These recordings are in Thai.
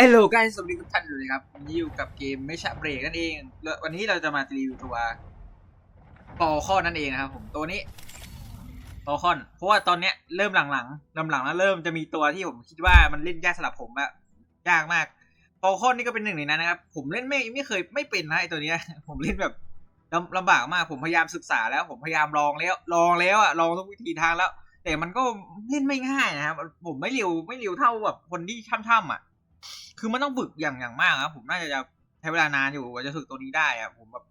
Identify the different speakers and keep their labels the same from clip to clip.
Speaker 1: ฮัลโหลกายสวัสดีทุกท่านเลยครับวันนี้อยู่กับเกมไม่ชะเบรกนั่นเองแล้ววันนี้เราจะมารีวิวตัวฟอลคอนนั่นเองนะครับผมตัวนี้ฟอลคอน เพราะว่าตอนเนี้ยเริ่มหลังๆลำหลังแล้วเริ่มจะมีตัวที่ผมคิดว่ามันเล่นยากสำหรับผมอะยากมากฟอลคอนนี่ก็เป็นหนึ่งในนั้นนะครับ ผมเล่นไม่ไม่เคยไม่เป็นนะไอตัวเนี้ย ผมเล่นแบบลำลำบากมาก ผมพยายามศึกษาแล้ว ผมพยายามลองแล้ว ลองแล้วอะลองทุกวิธีทางแล้ว แต่มันก็เล่นไม่ง่ายนะครับผมไม่เร็วไม่เร็วเท่าแบบคนที่ช่ำๆอะ คือมันต้องฝึกอย่างอย่างมากครับผมน่าจะใช้เวลานานอยู่กว่าจะฝึกตัวนี้ได้อะผมแบบ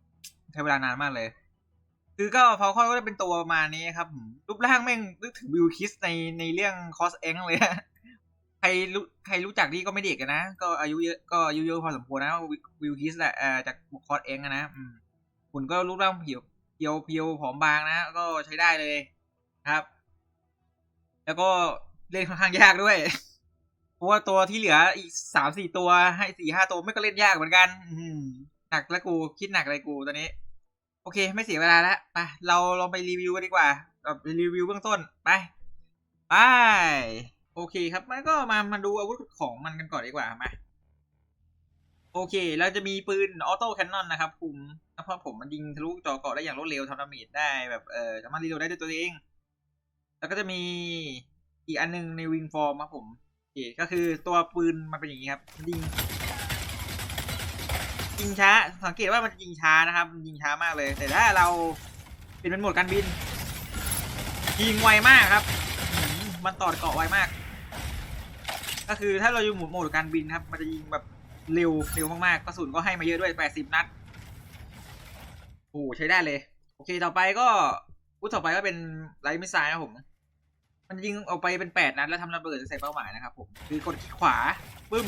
Speaker 1: ใช้เวลานานมากเลย คือก็ฟอลคอนก็จะเป็นตัวประมาณนี้ครับรูปร่างแม่งนึกถึงวิวคิสในในเรื่องคอสเอ็งเลยใครรู้ใครรู้จักนี่ก็ไม่เด็กกันนะ ก็อายุเยอะก็อายุเยอะพอสมควรนะวิวคิสแหละจากคอสเอ็งนะอืมคุณก็รูปร่างผิวเพียวเพียวผอมบางนะ ก็ใช้ได้เลยครับ แล้วก็เล่นค่อนข้างยากด้วย ราะว่าตัวที่เหลืออีกสามสี่ตัวให้สี่ห้าตัวไม่ก็เล่นยากเหมือนกัน อืหนักแล้วกูคิดหนักเลยกูตอนนี้ โอเค ไม่เสียเวลาแล้วไปเราลองไปรีวิวกันดีกว่าไปรีวิวเบื้องต้นไปไปโอเคครับมันก็มามาดูอาวุธของมันกันก่อนดีกว่ามาโอเค เราจะมีปืนออโต้แคนนอนนะครับคุมเพราะผมมันยิงทะลุจอเกาะได้อย่างรวดเร็วทำดาเมจได้แบบเออสามารถรีโหลดได้ด้วยตัวเอง แล้วก็จะมีอีกอันหนึงในวิงฟอร์มครับผม อเคก็คือตัวปืนมันเป็นอย่างนี้ครับยิงยิงช้า สังเกตว่ามันยิงช้านะครับยิงช้ามากเลย แต่ถ้าเราเป็นเป็นโหมดการบิน ยิงไวมากครับ มันต่อเกาะไวมาก ก็คือถ้าเราอยู่หมดโหมดการบินครับ มันจะยิงแบบเร็วเร็วมากๆกระสุนก็ให้มาเยอะด้วย 80 นัดโอ้ใช้ได้เลย โอเคต่อไปก็พูดต่อไปก็เป็นไลท์มิสไซล์นะผม มันยิงออกไปเป็นแปดนัดแล้วทำระเบิดใส่เป้าหมายนะครับผมคือกดคลิกขวาปึ้ม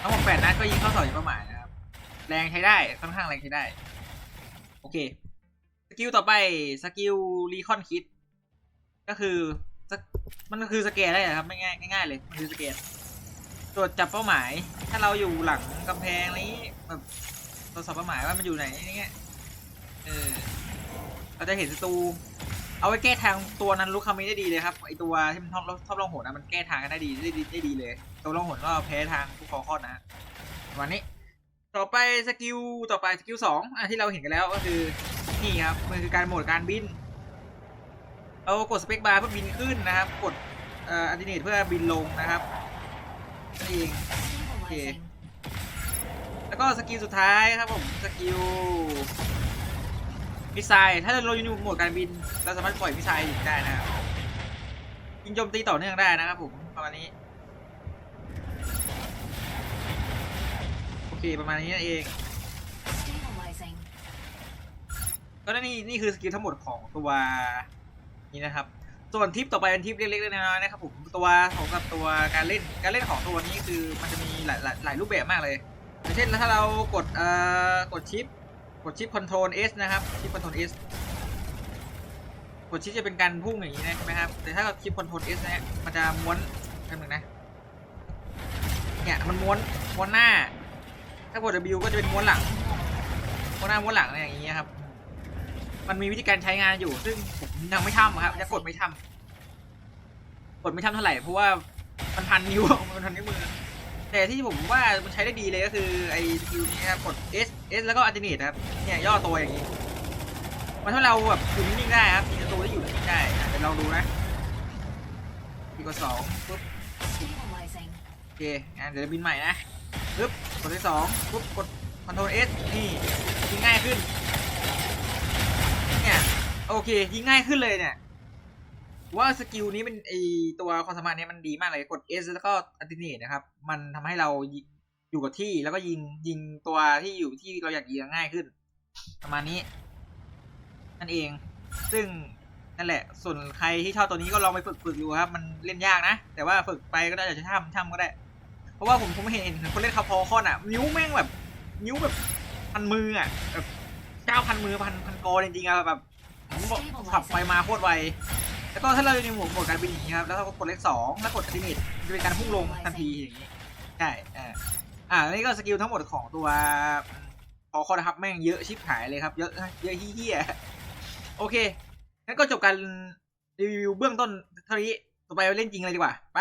Speaker 1: ทั้งหมดแปดนัดก็ยิงเข้าใส่เป้าหมายนะครับแรงใช้ได้ค่อนข้างแรงใช้ได้ โอเคสกิลต่อไปสกิลรีคอนคิดก็คือมันก็คือสแกนได้ครับไม่ง่ายง่ายๆเลยมันคือสแกนตรวจจับเป้าหมาย ถ้าเราอยู่หลังกำแพงนี้แบบตรวจสอบเป้าหมายว่ามันอยู่ไหนอย่างเงี้ยเออเราจะเห็นศัตรู เอาไว้แก้ทางตัวนั้นลุกคามิได้ดีเลยครับไอตัวที่มันชอบชอบล่องหนนะมันแก้ทางกันได้ดีได้ดีได้ดีเลย ตัวล่องหนก็แพ้ทางทุกคอคอนนะวันนี้ ต่อไปสกิลต่อไปสกิลสองอะที่เราเห็นกันแล้วก็คือนี่ครับมันคือการโหมดการบินเอากดสเปคบาร์เพื่อบินขึ้นนะครับ กดเอ่ออัลติเนตเพื่อบินลงนะครับนั่นเอง
Speaker 2: Okay.
Speaker 1: แล้วก็สกิลสุดท้ายครับผมสกิล มิสไซล์ถ้าเราอยู่ในโหมดการบิน เราสามารถปล่อยมิสไซล์ได้นะครับยิงโจมตีต่อเนื่องได้นะครับผมประมาณนี้ โอเคประมาณนี้นั่นเอง
Speaker 2: Stabilizing.
Speaker 1: ก็นี่นี่คือสกิลทั้งหมดของตัวนี้นะครับ ส่วนทิปต่อไปเป็นทิปเล็กๆน้อยๆนะครับผมตัวของกับตัวการเล่นการเล่นของตัวนี้คือมันจะมีหลายหลายหลายรูปแบบมากเลยอย่างเช่นถ้าเรากดเอ่อกดชิป กดชิปคอนโทรล S นะครับชิปคอนโทรล S กดชิปจะเป็นการพุ่งอย่างนี้นะใช่ไหมครับแต่ถ้าเราชิปคอนโทรลเนี่ยมันจะม้วนกันหนึ่งนะเนี่ยมันม้วนม้วนหน้า ถ้ากด W ก็จะเป็นม้วนหลังม้วนหน้าม้วนหลังอะไรอย่างเงี้ยครับมันมีวิธีการใช้งานอยู่ ซึ่งผมยังไม่ทำครับจะกดไม่ทำกดไม่ทำเท่าไหร่เพราะว่ามันพันนิ้วมันพันนิ้วมือ แต่ที่ผมว่ามันใช้ได้ดีเลยก็คือไอ้สกิลนี้ครับกด S S แล้วก็อัลติเนตครับเนี่ยย่อตัวอย่างนี้มันถ้าเราแบบอยู่นิ่งๆได้ครับมีตัวที่อยู่นิ่งได้เดี๋ยวลองดูนะทีกดสองปุ๊บโอเคงั้นเดี๋ยวบินใหม่นะปึ๊บกดที่สองปุ๊บกดคอนโทรล S นี่ยิงง่ายขึ้นเนี่ยโอเคยิงง่ายขึ้นเลยเนี่ย ว่าสกิลนี้เป็นไอตัวความสามารถเนี้ยมันดีมากเลยกด S แล้วก็อัติเนตนะครับ มันทำให้เราอยู่กับที่แล้วก็ยิงยิงตัวที่อยู่ที่เราอยากยิงง่ายขึ้น ประมาณนี้ นั่นเอง ซึ่งนั่นแหละ ส่วนใครที่ชอบตัวนี้ก็ลองไปฝึกฝึกอยู่ครับ มันเล่นยากนะ แต่ว่าฝึกไปก็ได้อยากจะทำทำก็ได้ เพราะว่าผมผมเห็นเห็นคนเล่นคาพอคอนอะ นิ้วแม่งแบบ นิ้วแบบพันมืออะแบบเก้าพันมือพันพันกอจริงๆอะแบบผมบอกขับไปมาโคตรไว แล้วก็ถ้าเราอยู่ในโหมดโหมดการบินอย่างนี้ครับ แล้วเราก็กดเลขสองแล้วกดอัลติเมทจะเป็นการพุ่งลงทันทีอย่างนี้ ใช่อ่าอ่าอันนี้ก็สกิลทั้งหมดของตัวพอคอนะครับแม่งเยอะชิบหายเลยครับ เยอะเยอะเฮี้ยๆโอเค งั้นก็จบการรีวิวเบื้องต้นเท่านี้ ต่อไปเล่นจริงเลยดีกว่า ไป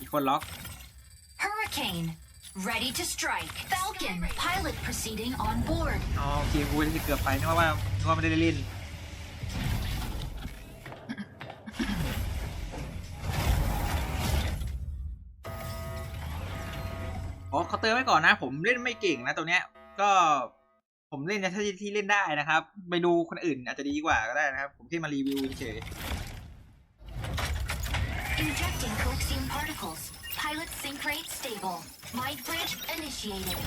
Speaker 1: อีกคนล็อก
Speaker 2: Hurricane. Ready to strike. Falcon. Pilot proceeding on board.
Speaker 1: อ๋อโอเคกูจะเกือบไปนึกว่านึกว่าไม่ได้เล่น ตือนไว้ก่อนนะ ผมเล่นไม่เก่งนะตัวเนี้ย ก็ผมเล่นในที่ที่เล่นได้นะครับ ไปดูคนอื่นอาจจะดีกว่าก็ได้นะครับ ผมแค่มารีวิวเฉย
Speaker 2: Injecting coaxium particles. Pilot sync rate stable. Mind bridge initiated.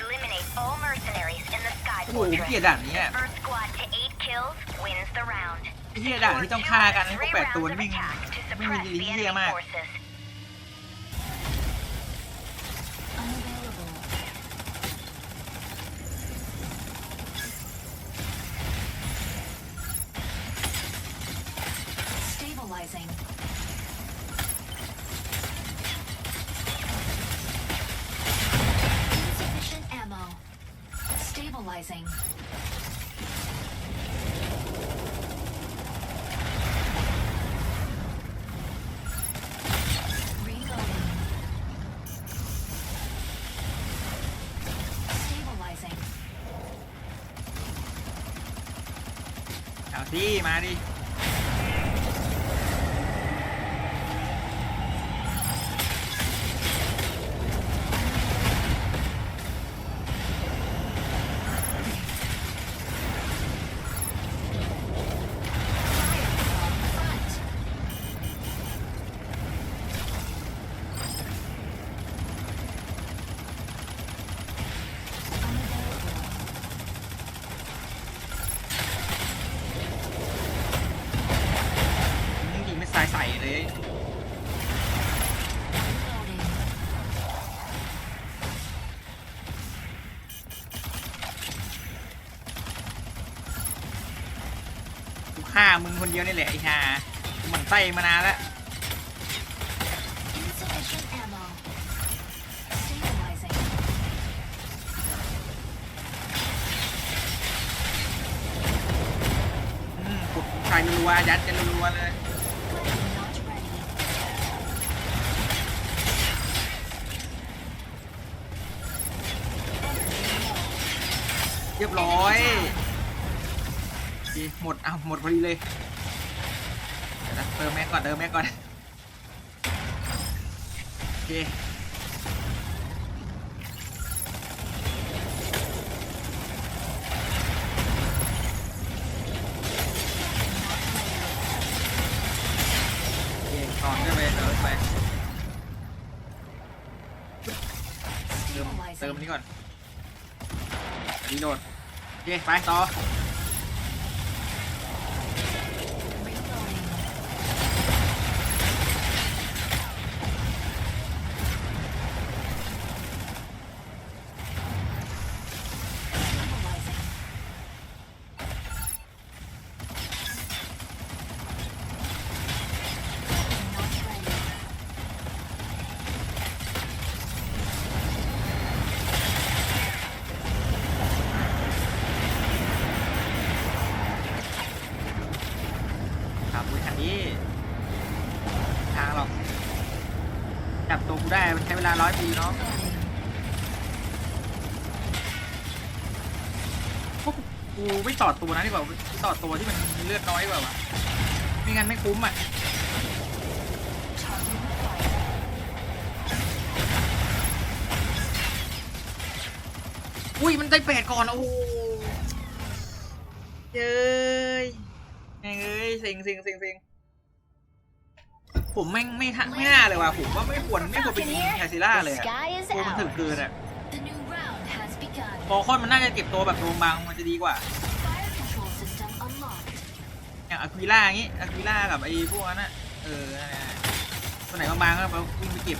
Speaker 3: Eliminate all mercenaries in the Sky
Speaker 1: โอ้โหผม
Speaker 3: Fortress.
Speaker 1: เกลียดด่านนี้อะ
Speaker 3: First squad to eight kills wins the round.
Speaker 1: ไอ้เหี้ยด่านที่ต้องฆ่ากันให้พวก
Speaker 3: Three
Speaker 1: แปดตัว
Speaker 3: rounds
Speaker 1: นี่
Speaker 3: of
Speaker 1: แม่ง
Speaker 3: attack to
Speaker 1: ไม่
Speaker 3: suppress
Speaker 1: มี
Speaker 3: the
Speaker 1: เหี้ย
Speaker 3: enemy
Speaker 1: มาก
Speaker 3: forces.
Speaker 2: Stabilizing. Reloading. Stabilizing.
Speaker 1: เอาสิมาดิ
Speaker 2: Fire from front. Unavailable.
Speaker 1: ยิงไม่ใส่ใส่เลย
Speaker 2: Reloading.
Speaker 1: กูฆ่ามึงคน เดียวนี่แหละไอ้ห่ากูหมันไส้มานานแล้วหืมกดใส่รัวยัดกันรัวเลยเรียบร้อย หมด อ้าว หมดพอดีเลย เดินะเติมแม็กก่อนเติมแม็กก่อนโอเคโอเคถอนขึ้ไปเติมไปเติมเติมอัน
Speaker 2: Stabilizing.
Speaker 1: นี้ก่อนรีโหลดโอเคไปต่อ
Speaker 2: Reloading. Stabilizing. Weapon not ready.
Speaker 1: ขับมือคันนี้ทางหรอก จับตัวกูได้มันใช้เวลาร้อยปีเนาะ
Speaker 2: Loading.
Speaker 1: พวกกูไม่ต่อตัวนะที่บอกต่อตัวที่มันเลือดน้อยกว่าวะไม่งั้นไม่คุ้มอะอุ้ยมันได้แปดก่อน โอ้โหเย้ยแม่งเอ้ยเซ็งเซ็งเซ็งเซ็งผมแม่งไม่ทะไม่น่าเลยว่ะผมว่าไม่ควรไม่ควรไปยิงแคซิล่าเลยอะ
Speaker 3: Sky is
Speaker 1: ตัวมันถึก
Speaker 3: out.
Speaker 1: เกินอะ ตัวคนมันน่าจะเก็บตัวแบบโรงบางมันจะดีกว่าอย่างอะควิล่าอย่างงี้อะควิล่ากับไอ้พวกนั้นอะเออนั่นแหละตัวไหนบางๆก็ไปวิ่งไปเก็บ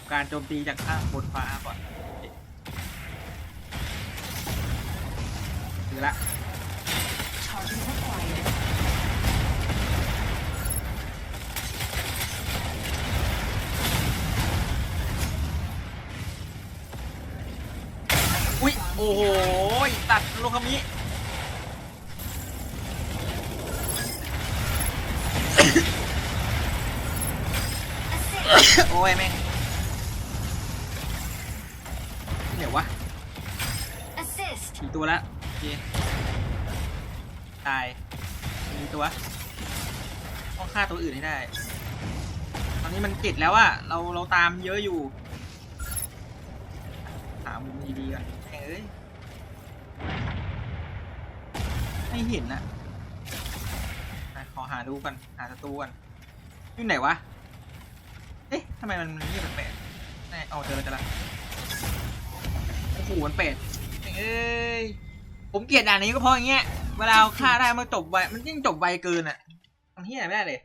Speaker 1: บการโจมตีจากข้างบนฟ้าก่อนถือละอุ้ยโอ้โหตัดลูกคำ
Speaker 2: นี้
Speaker 1: โอ้ยแม่ง สี่ตัวละโอเคตายมีตัวต้องฆ่าตัวอื่นให้ได้ ตอนนี้มันเจ็ดแล้วอะเราเราตามเยอะอยู่หามุมดีๆกันแม่งเอ้ยไม่เห็นนะขอหาดูกันหาศัตรูกันอยู่ไหนวะ เอ๊ะทำไมมันเงียบแปลกๆแน่เอาเจอจะละโอ้โหมันเป็ด เอ้ยผมเกลียดด่านนี้ก็เพราะอย่างเงี้ยเวลาฆ่าได้มันจบไวมันยิ่งจบไวเกินอะทำที่ไหนไม่ได้เลย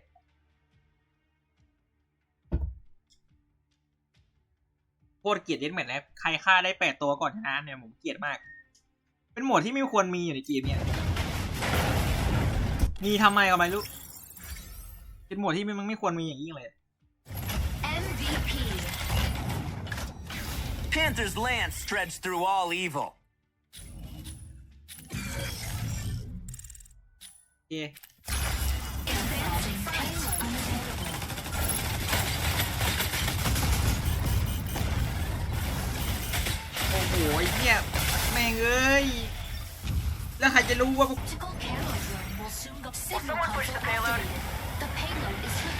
Speaker 1: โคตรเกลียดเดนแมทนะใครฆ่าได้แปดตัวก่อนชนะเนี่ยผมเกลียดมาก เป็นหมวดที่ไม่ควรมีอยู่ในเกมเนี่ยมีทำไมก็ไม่รู้เป็นหมวดที่มันไม่ควรมีอย่างยิ่งเลย
Speaker 2: MVP.
Speaker 4: Panther's lance stretched through all evil.
Speaker 1: เค
Speaker 2: Advancing payload unavailable.
Speaker 1: โอ้โหไอ้เหี้ยแม่งเอ้ย แล้วใครจะรู้ว่า
Speaker 2: Optical camera drone will soon go. Signal
Speaker 3: someone push
Speaker 2: console
Speaker 3: the payload?
Speaker 2: activated. The payload is swiftly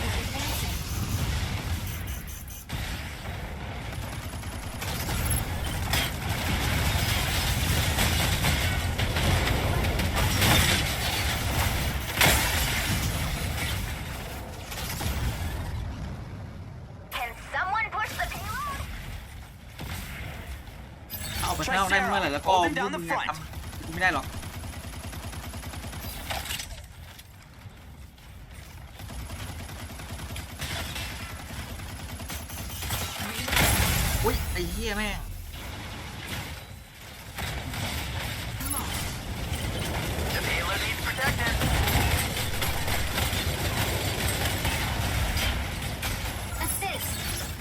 Speaker 1: ไปข้างนอกได้เมื่อไหร่แล้วก็พวกมึงอะทำกูไม่ได้หรอกอุ้ยไอ้เหี้ยแม่ง
Speaker 4: The payload needs protected.
Speaker 2: Assist.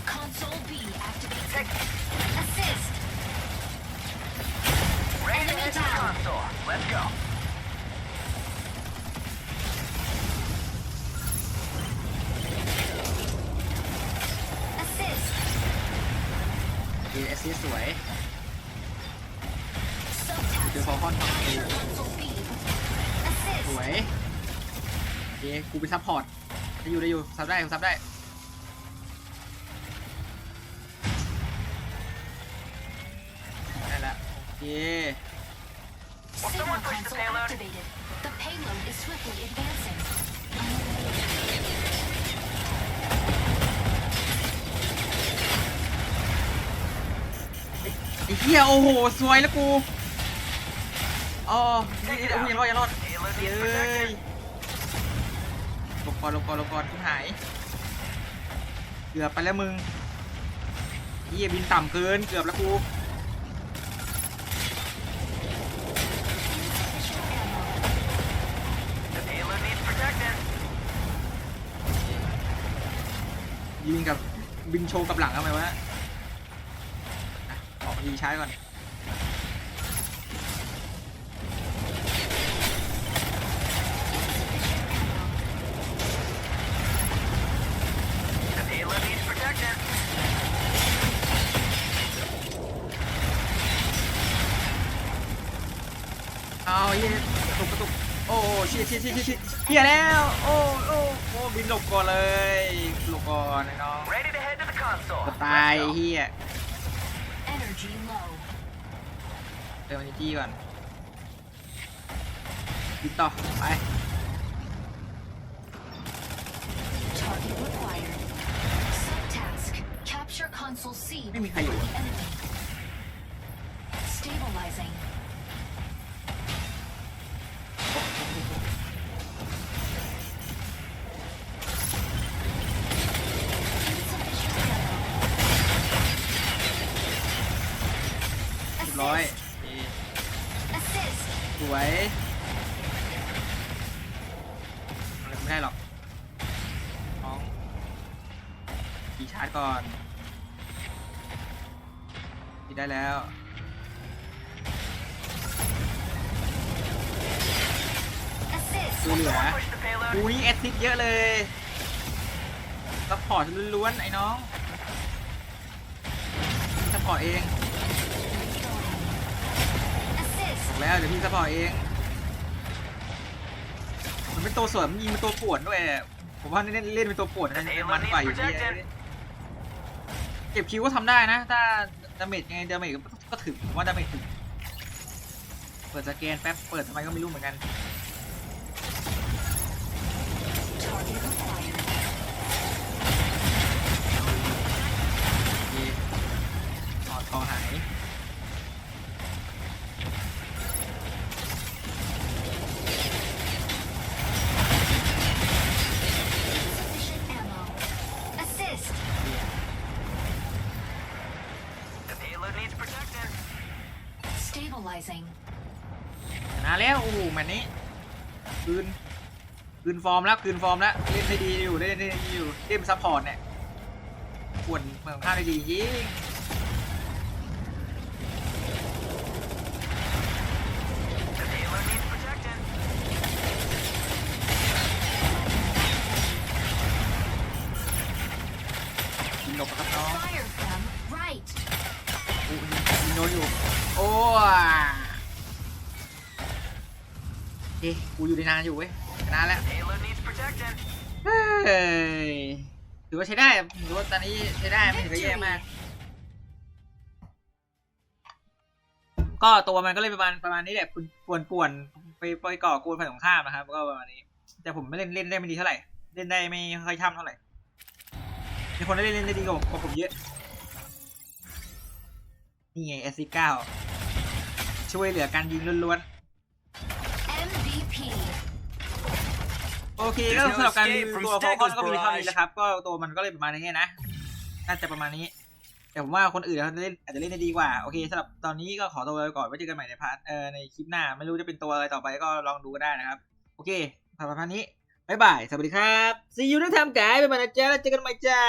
Speaker 2: Console B activated. Assist.
Speaker 4: Ready to
Speaker 2: Enemy
Speaker 4: head door. Let's go.
Speaker 2: Assist.
Speaker 1: เอสซีสวย
Speaker 2: Subtask.
Speaker 1: เจอฟอคอนทำเองสวยโอเคกูเป็นซัพพอร์ตได้อยู่ได้อยู่ซับได้ซับได้ได้ละโอเค
Speaker 2: Signal
Speaker 4: push the
Speaker 2: console
Speaker 4: payload?
Speaker 2: activated. The payload is swiftly advancing.
Speaker 1: ไอ้เหี้ยโอ้โหสวยแล้วกูอ๋อนี่นี่โอ้ยยังรอดยังรอดเย้ยหลบก่อนหลบก่อนหลบก่อนที่หายเกือบไปแล้วมึงเหี้ยบินต่ำเกินเกือบแล้วกู
Speaker 4: The payload needs protected.
Speaker 1: ยิงกับบินโชว์กับหลังทำไมวะอะออกยิงใช้ก่อนเอาเหี้ยกระตุกกระตุกโอ้เชี่ยเชี่ยเชี่ยเชี่ยเชี่ยแล้ว โอ้ บินหลบก่อนเลยหลบก่อนไอ้น้อง
Speaker 4: Ready to head to the console.
Speaker 1: ตาย
Speaker 4: Let's go.
Speaker 1: เฮีย
Speaker 2: Energy low.
Speaker 1: เติมมันจี้ก่อนบินต่อไป
Speaker 2: Target required. Subtask. Capture console C
Speaker 1: ไม่มีใคร
Speaker 2: before
Speaker 1: อยู่
Speaker 2: the enemy. Stabilizing.
Speaker 1: ร้อย
Speaker 2: นี่
Speaker 1: สวยอะไม่ได้หรอกน้องขี่ชาร์จก่อนขี่ได้แล้วดูเหลืออุ้ยแอสซิดเยอะเลยซัพพอร์ตล้วนๆไอ้น้องซัพพอร์ตเอง เดี๋ยวพี่ซัพพอร์ตเอง มันเป็นตัวสวนมันยิงเป็นตัวป่วนด้วยผมว่าเล่นเล่นเป็นตัวป่วนนะมันกว่าอยู่ที่เก็บคิวก็ทำได้นะ ถ้าดาเมจยังไงดาเมจก็ถึงผมว่าดาเมจถึง เปิดสแกนแป๊บ เปิดทำไมก็ไม่รู้เหมือนกัน
Speaker 2: Target acquired.
Speaker 1: โอเคถอดคอหาย ชนะแล้วโอ้โหแมตช์นี้คืนคืนฟอร์มแล้วคืนฟอร์มแล้วเล่นได้ดีอยู่เล่นได้ดีอยู่เล่นซัพพอร์ตเนี่ยควรเมืองข้างได้ดียิง
Speaker 4: The payload needs protecting.
Speaker 1: ยิงหลบครับน้อง
Speaker 2: Fire them right.
Speaker 1: โอ้ยิงยิงโดนอยู่โอ้ เอ๊ะกูอยู่ได้นานอยู่เว้ยชนะแล้ว
Speaker 4: Payload needs protecting.
Speaker 1: เฮ้ยถือว่าใช้ได้ถือว่าตอนนี้ใช้ได้ไม่ถือว่าแย่มาก ก็ตัวมันก็เลยประมาณประมาณนี้แหละคุณป่วนป่วนๆไปไปก่อกวนฝ่ายตรงข้ามนะครับ ก็ประมาณนี้ แต่ผมไม่เล่นเล่นได้ไม่ดีเท่าไหร่เล่นได้ไม่ค่อยช่ำเท่าไหร่มีคนได้เล่นเล่นได้ดีกว่ากว่าผมเยอะนี่ไง S 9ช่วยเหลือการยิงล้วน
Speaker 2: MVP.
Speaker 1: ๆ โอเคก็สำหรับการรีวิวตัวฟอลคอนก็มีเท่านี้แหละครับ ก็ตัวมันก็เลยประมาณนี้นะน่าจะประมาณนี้ แต่ผมว่าคนอื่นเขาจะเล่นอาจจะเล่นได้ดีกว่า โอเคสำหรับตอนนี้ก็ขอตัวไปก่อนไว้เจอกันใหม่ในพาร์ทเอ่อในคลิปหน้า ไม่รู้จะเป็นตัวอะไรต่อไปก็ลองดูก็ได้นะครับ โอเคสำหรับพาร์ทนี้บ๊ายบาย สวัสดีครับ see you next time guys บ๊ายบายนะจ๊ะแล้วเจอกันใหม่จ้า